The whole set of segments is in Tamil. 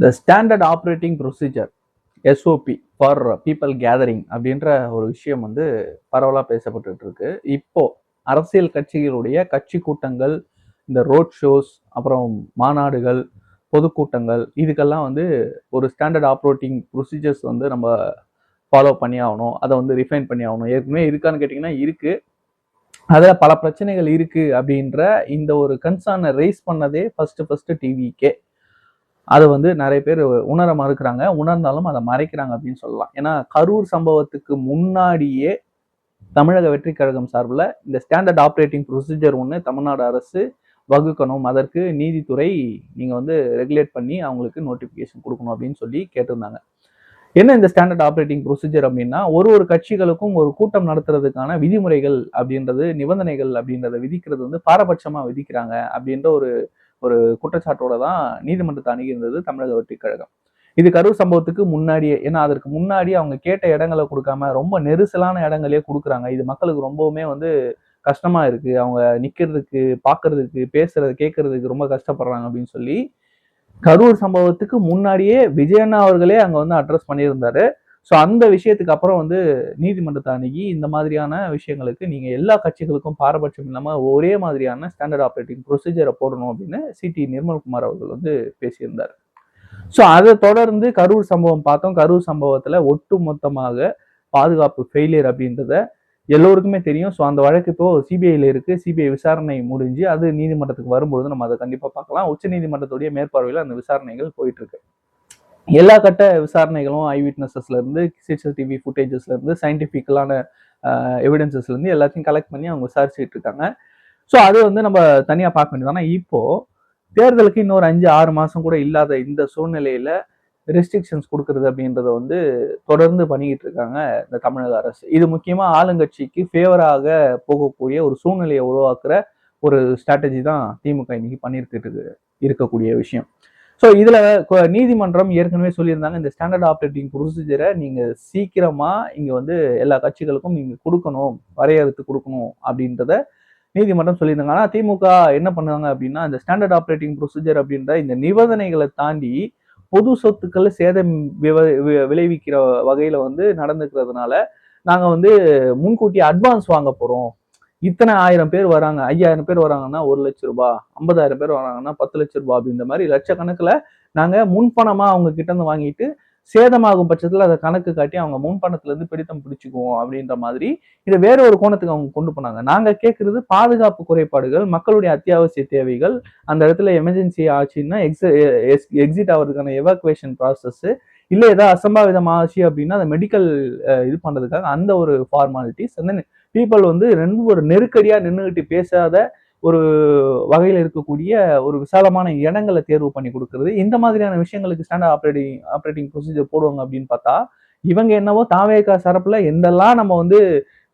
The standard operating procedure SOP for people gathering அப்படின்ற ஒரு விஷயம் வந்து பரவலாக பேசப்பட்டு இருக்கு இப்போ அரசியல் கட்சிகளுடைய கட்சி கூட்டங்கள் இந்த ரோட் ஷோஸ் அப்புறம் மாநாடுகள் பொதுக்கூட்டங்கள் இதுக்கெல்லாம் வந்து ஒரு ஸ்டாண்டர்ட் ஆப்ரேட்டிங் ப்ரொசீஜர்ஸ் வந்து நம்ம ஃபாலோ பண்ணி ஆகணும். அதை வந்து ரிஃபைன் பண்ணி ஆகணும். ஏற்கனவே இருக்கான்னு கேட்டிங்கன்னா இருக்குது அதில் பல பிரச்சனைகள் இருக்குது அப்படின்ற இந்த ஒரு கன்சர்னை ரைஸ் பண்ணதே ஃபஸ்ட்டு ஃபஸ்ட்டு டிவிக்கே அதை வந்து நிறைய பேர் உணர மறுக்கிறாங்க. உணர்ந்தாலும் அதை மறைக்கிறாங்க அப்படின்னு சொல்லலாம். ஏன்னா கரூர் சம்பவத்துக்கு முன்னாடியே தமிழக வெற்றி கழகம் சார்பில் இந்த ஸ்டாண்டர்ட் ஆப்ரேட்டிங் ப்ரொசீஜர் ஒன்று தமிழ்நாடு அரசு வகுக்கணும். அதற்கு நீதித்துறை நீங்கள் வந்து ரெகுலேட் பண்ணி அவங்களுக்கு நோட்டிஃபிகேஷன் கொடுக்கணும் அப்படின்னு சொல்லி கேட்டிருந்தாங்க. என்ன இந்த ஸ்டாண்டர்ட் ஆப்ரேட்டிங் ப்ரொசீஜர் அப்படின்னா ஒரு ஒரு கட்சிகளுக்கும் ஒரு கூட்டம் நடத்துறதுக்கான விதிமுறைகள் அப்படின்றது நிபந்தனைகள் அப்படின்றத விதிக்கிறது வந்து பாரபட்சமாக விதிக்கிறாங்க அப்படின்ற ஒரு ஒரு குற்றச்சாட்டோட தான் நீதிமன்றத்தை அணுகியிருந்தது தமிழக வெற்றி கழகம். இது கரூர் சம்பவத்துக்கு முன்னாடியே ஏன்னா அதற்கு முன்னாடி அவங்க கேட்ட இடங்களை கொடுக்காம ரொம்ப நெரிசலான இடங்களே கொடுக்குறாங்க. இது மக்களுக்கு ரொம்பவுமே வந்து கஷ்டமா இருக்கு. அவங்க நிக்கிறதுக்கு பாக்குறதுக்கு பேசுறது கேட்கறதுக்கு ரொம்ப கஷ்டப்படுறாங்க அப்படின்னு சொல்லி கரூர் சம்பவத்துக்கு முன்னாடியே விஜயண்ணா அவர்களே அங்க வந்து அட்ரஸ் பண்ணியிருந்தாரு. ஸோ அந்த விஷயத்துக்கு அப்புறம் வந்து நீதிமன்றத்தை அணுகி இந்த மாதிரியான விஷயங்களுக்கு நீங்கள் எல்லா கட்சிகளுக்கும் பாரபட்சம் இல்லாமல் ஒரே மாதிரியான ஸ்டாண்டர்ட் ஆப்ரேட்டிங் ப்ரொசீஜரை போடணும் அப்படின்னு சிடி நிர்மல்குமார் அவர்கள் வந்து பேசியிருந்தார். ஸோ அதை தொடர்ந்து கரூர் சம்பவம் பார்த்தோம். கரூர் சம்பவத்தில் ஒட்டு மொத்தமாக பாதுகாப்பு ஃபெயிலியர் அப்படின்றத எல்லோருக்குமே தெரியும். ஸோ அந்த வழக்கு இப்போ சிபிஐயில் இருக்குது சிபிஐ விசாரணை முடிஞ்சு அது நீதிமன்றத்துக்கு வரும்பொழுது நம்ம அதை கண்டிப்பாக பார்க்கலாம். உச்ச நீதிமன்றத்துடைய மேற்பார்வையில் அந்த விசாரணைகள் போயிட்டுருக்கு எல்லா கட்ட விசாரணைகளும் ஐ விட்னஸஸ்ல இருந்து சிசிடிவி ஃபுட்டேஜஸ்ல இருந்து சயின்டிஃபிக்கலான எவிடன்சஸ்ல இருந்து எல்லாத்தையும் கலெக்ட் பண்ணி அவங்க விசாரிச்சுட்டு இருக்காங்க. ஸோ அது வந்து நம்ம தனியா பார்க்க வேண்டியது. ஆனால் இப்போ தேர்தலுக்கு இன்னொரு அஞ்சு ஆறு மாசம் கூட இல்லாத இந்த சூழ்நிலையில ரெஸ்ட்ரிக்ஷன்ஸ் கொடுக்கறது அப்படின்றத வந்து தொடர்ந்து பண்ணிக்கிட்டு இருக்காங்க இந்த தமிழக அரசு. இது முக்கியமா ஆளுங்கட்சிக்கு ஃபேவராக போகக்கூடிய ஒரு சூழ்நிலையை உருவாக்குற ஒரு ஸ்ட்ராட்டஜி தான் திமுக இன்னைக்கு பண்ணியிருக்கிட்டு இருக்கக்கூடிய விஷயம். ஸோ இதில் நீதிமன்றம் ஏற்கனவே சொல்லியிருந்தாங்க இந்த ஸ்டாண்டர்ட் ஆப்ரேட்டிங் ப்ரொசீஜரை நீங்கள் சீக்கிரமாக இங்கே வந்து எல்லா கட்சிகளுக்கும் நீங்கள் கொடுக்கணும் வரையறுத்து கொடுக்கணும் அப்படின்றத நீதிமன்றம் சொல்லியிருந்தாங்க. ஆனால் திமுக என்ன பண்ணுவாங்க அப்படின்னா இந்த ஸ்டாண்டர்ட் ஆப்ரேட்டிங் ப்ரொசீஜர் அப்படின்ற இந்த நிபந்தனைகளை தாண்டி பொது சொத்துக்களை சேதம் விவ- வி- விளைவிக்கிற வகையில் வந்து நடந்துக்கிறதுனால நாங்கள் வந்து முன்கூட்டி அட்வான்ஸ் வாங்க போகிறோம் இத்தனை ஆயிரம் பேர் வராங்க ஐயாயிரம் பேர் வராங்கன்னா ஒரு லட்ச ரூபா ஐம்பதாயிரம் பேர் வராங்கன்னா பத்து லட்சம் ரூபா அப்படின்ற மாதிரி லட்சக்கணக்கில் நாங்கள் முன்பணமாக அவங்க கிட்ட இருந்து வாங்கிட்டு சேதமாகும் பட்சத்தில் அதை கணக்கு காட்டி அவங்க முன்பணத்திலேருந்து பிடித்தம் பிடிச்சிக்குவோம் அப்படின்ற மாதிரி இதை வேற ஒரு கோணத்துக்கு அவங்க கொண்டு போனாங்க. நாங்கள் கேட்குறது பாதுகாப்பு குறைபாடுகள் மக்களுடைய அத்தியாவசிய தேவைகள் அந்த இடத்துல எமர்ஜென்சி ஆச்சுன்னா எக்ஸ எக்ஸிட் ஆகிறதுக்கான எவாக்குவேஷன் ப்ராசஸ்ஸு இல்லை ஏதாவது அசம்பாவிதம் ஆச்சு அப்படின்னா அந்த மெடிக்கல் இது பண்ணுறதுக்காக அந்த ஒரு ஃபார்மாலிட்டிஸ் அந்த பீப்புள் வந்து ரெண்டு ஒரு நெருக்கடியாக நின்றுகிட்டு பேசாத ஒரு வகையில் இருக்கக்கூடிய ஒரு விசாலமான இடங்களை தேர்வு பண்ணி கொடுக்கறது. இந்த மாதிரியான விஷயங்களுக்கு ஸ்டாண்டர்ட் ஆப்ரேட்டிங் ஆப்ரேட்டிங் ப்ரொசீஜர் போடுவாங்க அப்படின்னு பார்த்தா இவங்க என்னவோ தாவேக்கா சரப்பில் எந்தெல்லாம் நம்ம வந்து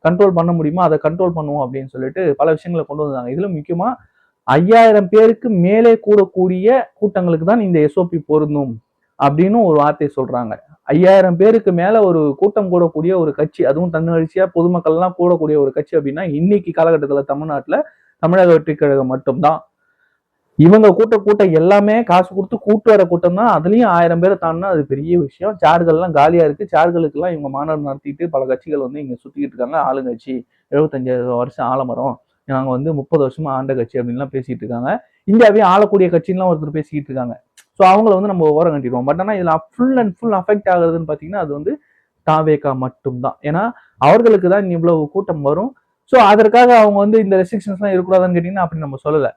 கண்ட்ரோல் பண்ண முடியுமோ அதை கண்ட்ரோல் பண்ணுவோம் அப்படின்னு சொல்லிட்டு பல விஷயங்களை கொண்டு வந்தாங்க. இதில் முக்கியமாக ஐயாயிரம் பேருக்கு மேலே கூடக்கூடிய கூட்டங்களுக்கு தான் இந்த எஸ்ஓபி பொருந்தும் அப்படின்னு ஒரு வார்த்தை சொல்கிறாங்க ஐயாயிரம் பேருக்கு மேல ஒரு கூட்டம் கூடக்கூடிய ஒரு கட்சி அதுவும் தன்னெழுச்சியா பொதுமக்கள் எல்லாம் கூடக்கூடிய ஒரு கட்சி அப்படின்னா இன்னைக்கு காலகட்டத்துல தமிழ்நாட்டுல தமிழக வெற்றி கழகம் மட்டும்தான். இவங்க கூட்ட கூட்டம் எல்லாமே காசு கொடுத்து கூட்டு வர கூட்டம் தான். அதுலயும் ஆயிரம் பேரை தாண்டினா அது பெரிய விஷயம். சார்கள்லாம் காலியா இருக்கு. சார்களுக்கெல்லாம் இவங்க மாநாடு நடத்திட்டு பல கட்சிகள் வந்து இங்க சுத்திக்கிட்டு இருக்காங்க. ஆளுங்கட்சி எழுபத்தஞ்சு வருஷம் ஆலமரம் நாங்க வந்து முப்பது வருஷமா ஆண்ட கட்சி அப்படின்லாம் பேசிட்டு இருக்காங்க. இந்தியாவே ஆளக்கூடிய கட்சின்லாம் ஒருத்தர் பேசிக்கிட்டு இருக்காங்க. ஸோ அவங்கள வந்து நம்ம ஓரம் கட்டிடுவோம் பட் ஆனால் இதில் ஃபுல் அண்ட் ஃபுல் அஃபெக்ட் ஆகுறதுன்னு பார்த்தீங்கன்னா அது வந்து தாவேகா மட்டும்தான். ஏன்னா அவர்களுக்கு தான் இவ்வளவு கூட்டம் வரும். ஸோ அதற்காக அவங்க வந்து இந்த ரெஸ்ட்ரிக்ஷன்ஸ்லாம் இருக்கக்கூடாதுன்னு கேட்டிங்கன்னா அப்படி நம்ம சொல்லலை.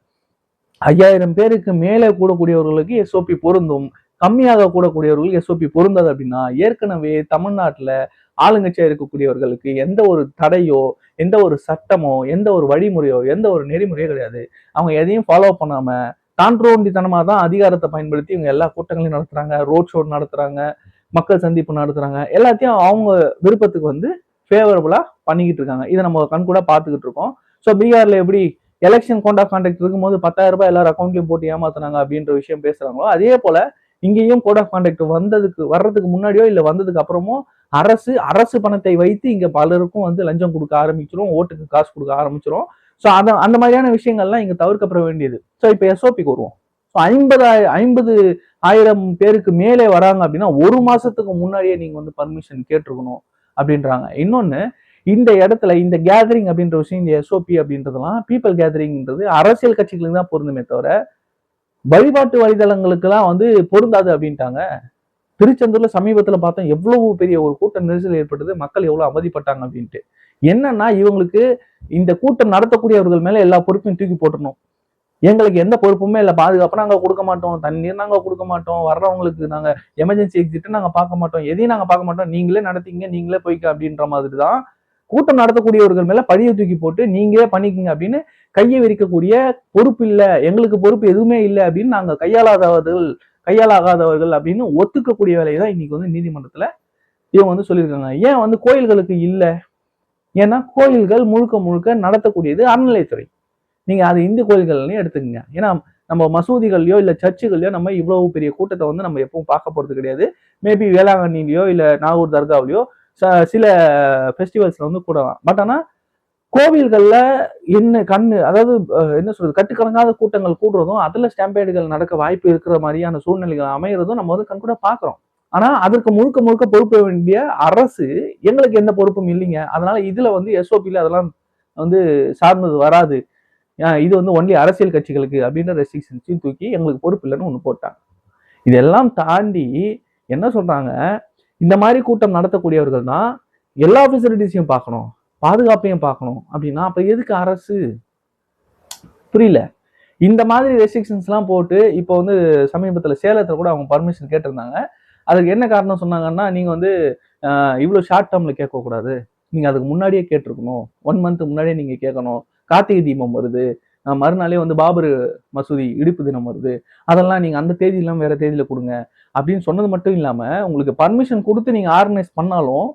ஐயாயிரம் பேருக்கு மேலே கூடக்கூடியவர்களுக்கு எஸ்ஓபி பொருந்தும். கம்மியாக கூடக்கூடியவர்களுக்கு எஸ்ஓபி பொருந்தாது அப்படின்னா ஏற்கனவே தமிழ்நாட்டில் ஆளுங்கட்சியாக இருக்கக்கூடியவர்களுக்கு எந்த ஒரு தடையோ எந்த ஒரு சட்டமோ எந்த ஒரு வழிமுறையோ எந்த ஒரு நெறிமுறையோ கிடையாது. அவங்க எதையும் ஃபாலோ பண்ணாமல் காண்ட்ரோண்டித்தனமாக தான் அதிகாரத்தை பயன்படுத்தி இவங்க எல்லா கூட்டங்களையும் நடத்துறாங்க ரோட் ஷோ நடத்துறாங்க மக்கள் சந்திப்பு நடத்துறாங்க. எல்லாத்தையும் அவங்க விருப்பத்துக்கு வந்து ஃபேவரபுளாக பண்ணிக்கிட்டு இருக்காங்க. இதை நம்ம கண்கூட பார்த்துக்கிட்டு இருக்கோம். ஸோ பீகாரில் எப்படி எலெக்ஷன் கோட் ஆஃப் கான்டாக்ட் இருக்கும்போது பத்தாயிரம் ரூபாய் எல்லாரும் அக்கௌண்ட்லையும் போட்டு ஏமாத்துனாங்க அப்படின்ற விஷயம் பேசுகிறாங்களோ அதே போல இங்கேயும் கோட் ஆஃப் கான்டாக்ட் வந்ததுக்கு வர்றதுக்கு முன்னாடியோ இல்லை வந்ததுக்கு அப்புறமோ அரசு அரசு பணத்தை வைத்து இங்கே பலருக்கும் வந்து லஞ்சம் கொடுக்க ஆரம்பிச்சிரும் ஓட்டுக்கு காசு கொடுக்க ஆரம்பிச்சிரும். ஸோ அந்த அந்த மாதிரியான விஷயங்கள்லாம் இங்கே தவிர்க்கப்பட வேண்டியது. ஸோ இப்போ எஸ்ஓபிக்கு வருவோம். ஸோ ஐம்பது ஐம்பது ஆயிரம் பேருக்கு மேலே வராங்க அப்படின்னா ஒரு மாசத்துக்கு முன்னாடியே நீங்கள் வந்து பர்மிஷன் கேட்டிருக்கணும் அப்படின்றாங்க. இன்னொன்னு இந்த இடத்துல இந்த கேதரிங் அப்படின்ற விஷயம் இந்த எஸ்ஓபி அப்படின்றதுலாம் பீப்புள் கேதரிங்ன்றது அரசியல் கட்சிகளுக்கு தான் பொருந்துமே தவிர வழிபாட்டு வழிதளங்களுக்கெல்லாம் வந்து பொருந்தாது அப்படின்ட்டாங்க. திருச்செந்தூர்ல சமீபத்தில் பார்த்தோம் எவ்வளவு பெரிய ஒரு கூட்ட நெரிசல் ஏற்பட்டது மக்கள் எவ்வளவு அவதிப்பட்டாங்க அப்படின்ட்டு. என்னன்னா இவங்களுக்கு இந்த கூட்டம் நடத்தக்கூடியவர்கள் மேல எல்லா பொறுப்பையும் தூக்கி போட்டுடணும் எங்களுக்கு எந்த பொறுப்புமே இல்லை. பாதுகாப்பு நாங்கள் கொடுக்க மாட்டோம். தண்ணீர் நாங்கள் கொடுக்க மாட்டோம். வர்றவங்களுக்கு நாங்கள் எமர்ஜென்சி எக்ஸிட்டு நாங்கள் பார்க்க மாட்டோம். எதையும் நாங்கள் பார்க்க மாட்டோம். நீங்களே நடத்திங்க நீங்களே போய்க்க அப்படின்ற மாதிரி தான் கூட்டம் நடத்தக்கூடியவர்கள் மேல பழியை தூக்கி போட்டு நீங்களே பண்ணிக்கிங்க அப்படின்னு கையை விரிக்கக்கூடிய பொறுப்பு இல்லை. எங்களுக்கு பொறுப்பு எதுவுமே இல்லை அப்படின்னு நாங்கள் கையாளாதவர்கள் கையாளாகாதவர்கள் அப்படின்னு ஒத்துக்கக்கூடிய வேலையை தான் இன்னைக்கு வந்து நீதிமன்றத்தில் இவங்க வந்து சொல்லியிருக்காங்க. ஏன் வந்து கோயில்களுக்கு இல்லை? ஏன்னா கோயில்கள் முழுக்க முழுக்க நடத்தக்கூடியது அறநிலையத்துறை. நீங்கள் அது இந்து கோயில்கள்லையும் எடுத்துக்கங்க. ஏன்னா நம்ம மசூதிகள்லையோ இல்லை சர்ச்சுகள்லையோ நம்ம இவ்வளவு பெரிய கூட்டத்தை வந்து நம்ம எப்பவும் பார்க்க போகிறது கிடையாது. மேபி வேளாங்கண்ணிலையோ இல்லை நாகூர் தர்காவிலையோ ச- சில ஃபெஸ்டிவல்ஸில் வந்து கூடலாம். பட் ஆனால் கோவில்களில் என்ன கண்ணு அதாவது என்ன சொல்றது கட்டுக்கலங்காத கூட்டங்கள் கூடுறதும் அதில் ஸ்டாம்பேடுகள் நடக்க வாய்ப்பு இருக்கிற மாதிரியான சூழ்நிலைகள் அமைகிறதும் நம்ம வந்து கண்கூட பார்க்குறோம். ஆனா அதற்கு முழுக்க முழுக்க பொறுப்ப வேண்டிய அரசு எங்களுக்கு எந்த பொறுப்பும் இல்லைங்க. அதனால இதுல வந்து எஸ்ஓபில அதெல்லாம் வந்து சார்ந்தது வராது. இது வந்து ஒன்லி அரசியல் கட்சிகளுக்கு அப்படின்ற ரெஸ்ட்ரிக்ஷன்ஸையும் தூக்கி எங்களுக்கு பொறுப்பு இல்லைன்னு ஒன்று போட்டாங்க. இதெல்லாம் தாண்டி என்ன சொல்றாங்க? இந்த மாதிரி கூட்டம் நடத்தக்கூடியவர்கள் தான் எல்லா ஃபெசிலிட்டிஸையும் பார்க்கணும் பாதுகாப்பையும் பார்க்கணும் அப்படின்னா அப்ப எதுக்கு அரசு? புரியல. இந்த மாதிரி ரெஸ்ட்ரிக்ஷன்ஸ்லாம் போட்டு இப்போ வந்து சமீபத்தில் சேலத்தில் கூட அவங்க பர்மிஷன் கேட்டிருந்தாங்க. அதுக்கு என்ன காரணம் சொன்னாங்கன்னா நீங்கள் வந்து இவ்வளோ ஷார்ட் டேர்மில் கேட்கக்கூடாது. நீங்கள் அதுக்கு முன்னாடியே கேட்டிருக்கணும். ஒன் மந்த் முன்னாடியே நீங்கள் கேட்கணும். கார்த்திகை தீபம் வருது. மறுநாளே வந்து பாபர் மசூதி இடிப்பு தினம் வருது. அதெல்லாம் நீங்கள் அந்த தேதியெல்லாம் வேறு தேதியில் கொடுங்க. அப்படின்னு சொன்னது மட்டும் இல்லாமல் உங்களுக்கு பர்மிஷன் கொடுத்து நீங்கள் ஆர்கனைஸ் பண்ணாலும்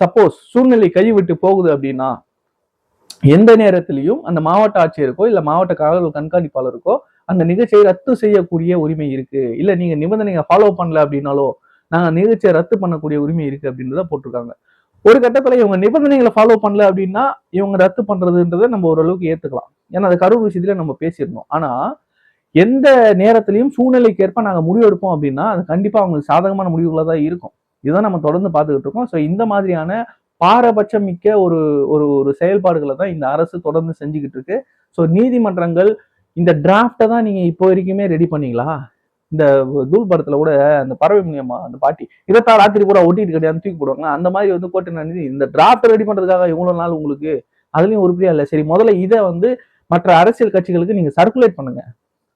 சப்போஸ் சூழ்நிலை கைவிட்டு போகுது அப்படின்னா எந்த நேரத்திலையும் அந்த மாவட்ட ஆட்சியருக்கோ இல்லை மாவட்ட காவல் கண்காணிப்பாளருக்கோ அந்த நிகழ்ச்சியை ரத்து செய்யக்கூடிய உரிமை இருக்கு. இல்லை நீங்கள் நிபந்தனைகளை ஃபாலோ பண்ணல அப்படின்னாலோ நாங்கள் நிகழ்ச்சியை ரத்து பண்ணக்கூடிய உரிமை இருக்குது அப்படின்றத போட்டிருக்காங்க. ஒரு கட்டத்தில் இவங்க நிபந்தனைகளை ஃபாலோ பண்ணல அப்படின்னா இவங்க ரத்து பண்ணுறதுன்றதை நம்ம ஓரளவுக்கு ஏற்றுக்கலாம் ஏன்னா அது கரூர் விஷயத்தில் நம்ம பேசியிருந்தோம். ஆனால் எந்த நேரத்திலையும் சூழ்நிலைக்கு ஏற்ப நாங்கள் முடிவு எடுப்போம் அப்படின்னா அது கண்டிப்பாக அவங்களுக்கு சாதகமான முடிவுகளாக தான் இருக்கும். இதுதான் நம்ம தொடர்ந்து பார்த்துக்கிட்டு இருக்கோம். ஸோ இந்த மாதிரியான பாரபட்சம் மிக்க ஒரு ஒரு ஒரு செயல்பாடுகளை தான் இந்த அரசு தொடர்ந்து செஞ்சுக்கிட்டு இருக்கு. ஸோ நீதிமன்றங்கள் இந்த டிராஃப்டை தான் நீங்கள் இப்போ வரைக்குமே ரெடி பண்ணீங்களா? இந்த தூள் படத்துல கூட அந்த பறவை முனியம்மா அந்த பாட்டி இதைத்தான் ராத்திரி கூட ஒட்டிட்டு கிடையாது தூக்கி போடுவாங்க. அந்த மாதிரி வந்து கோட்டை நன்றி இந்த டிராஃப்ட் ரெடி பண்றதுக்காக இவ்வளவு நாள் உங்களுக்கு அதுலயும் உருப்படியா இல்லை. சரி முதல்ல இதை வந்து மற்ற அரசியல் கட்சிகளுக்கு நீங்க சர்க்குலேட் பண்ணுங்க.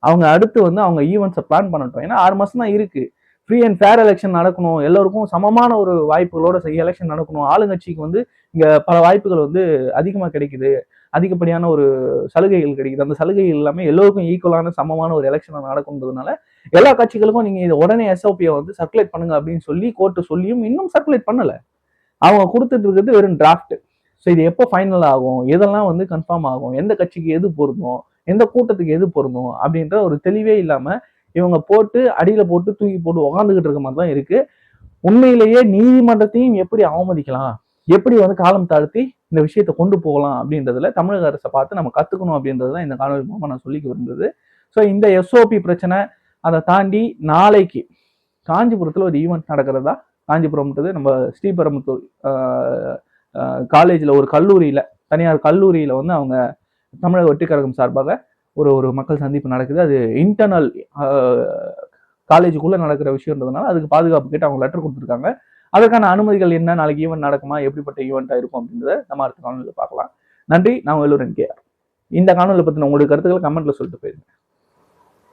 அவங்க அடுத்து வந்து அவங்க ஈவெண்ட்ஸை பிளான் பண்ணட்டும். ஏன்னா ஆறு மாசம் தான் இருக்கு. ஃப்ரீ அண்ட் ஃபேர் எலெக்ஷன் நடக்கணும். எல்லோருக்கும் சமமான ஒரு வாய்ப்புகளோட எலெக்ஷன் நடக்கணும். ஆளுங்கட்சிக்கு வந்து இங்க பல வாய்ப்புகள் வந்து அதிகமாக கிடைக்குது. அதிகப்படியான ஒரு சலுகைகள் கிடைக்குது. அந்த சலுகைகள் எல்லாமே எல்லோருக்கும் ஈக்குவலான சமமான ஒரு எலெக்ஷன் நடக்கும்ன்றதுனால எல்லா கட்சிகளுக்கும் நீங்க இதை உடனே எஸ்ஓபியை வந்து சர்க்குலேட் பண்ணுங்க அப்படின்னு சொல்லி கோர்ட்டு சொல்லியும் இன்னும் சர்க்குலேட் பண்ணல. அவங்க கொடுத்துட்டு இருக்கிறது வெறும் டிராஃப்ட் ஸோ இது எப்போ ஃபைனல் ஆகும்? எதெல்லாம் வந்து கன்ஃபார்ம் ஆகும்? எந்த கட்சிக்கு எது பொருந்தும்? எந்த கூட்டத்துக்கு எது பொருந்தும்? அப்படின்ற ஒரு தெளிவே இல்லாம இவங்க போட்டு அடியில போட்டு தூக்கி போட்டு உக்காந்துக்கிட்டு இருக்க மாதிரி தான் இருக்கு. உண்மையிலேயே நீதிமன்றத்தையும் எப்படி அவமதிக்கலாம்? எப்படி வந்து காலம் தாழ்த்தி இந்த விஷயத்தை கொண்டு போகலாம் அப்படின்றதுல தமிழக அரசை பார்த்து நம்ம கத்துக்கணும் அப்படின்றது தான் இந்த காணொலி மூலமாக நான் சொல்லிக்க விரும்புறது. ஸோ இந்த எஸ்ஓபி பிரச்சனை அதை தாண்டி நாளைக்கு காஞ்சிபுரத்தில் ஒரு ஈவெண்ட் நடக்கிறதா? காஞ்சிபுரம்ன்றது நம்ம ஸ்ரீபெரும்புத்தூர் காலேஜில் ஒரு கல்லூரியில் தனியார் கல்லூரியில் வந்து அவங்க தமிழக வெற்றிக்கழகம் சார்பாக ஒரு ஒரு மக்கள் சந்திப்பு நடக்குது. அது இன்டர்னல் காலேஜுக்குள்ளே நடக்கிற விஷயம்ன்றதுனால அதுக்கு பாதுகாப்பு கேட்டு அவங்க லெட்டர் கொடுத்துருக்காங்க. அதற்கான அனுமதிகள் என்ன? நாளைக்கு ஈவெண்ட் நடக்குமா? எப்படிப்பட்ட ஈவெண்ட்டாக இருக்கும் அப்படின்றத நம்ம அடுத்த காணொலியில் பார்க்கலாம். நன்றி. நான் வேலூரன் கே. இந்த காணொலியை பற்றின உங்களுடைய கருத்துக்களை கமெண்ட்ல சொல்லிட்டு போயிருங்க.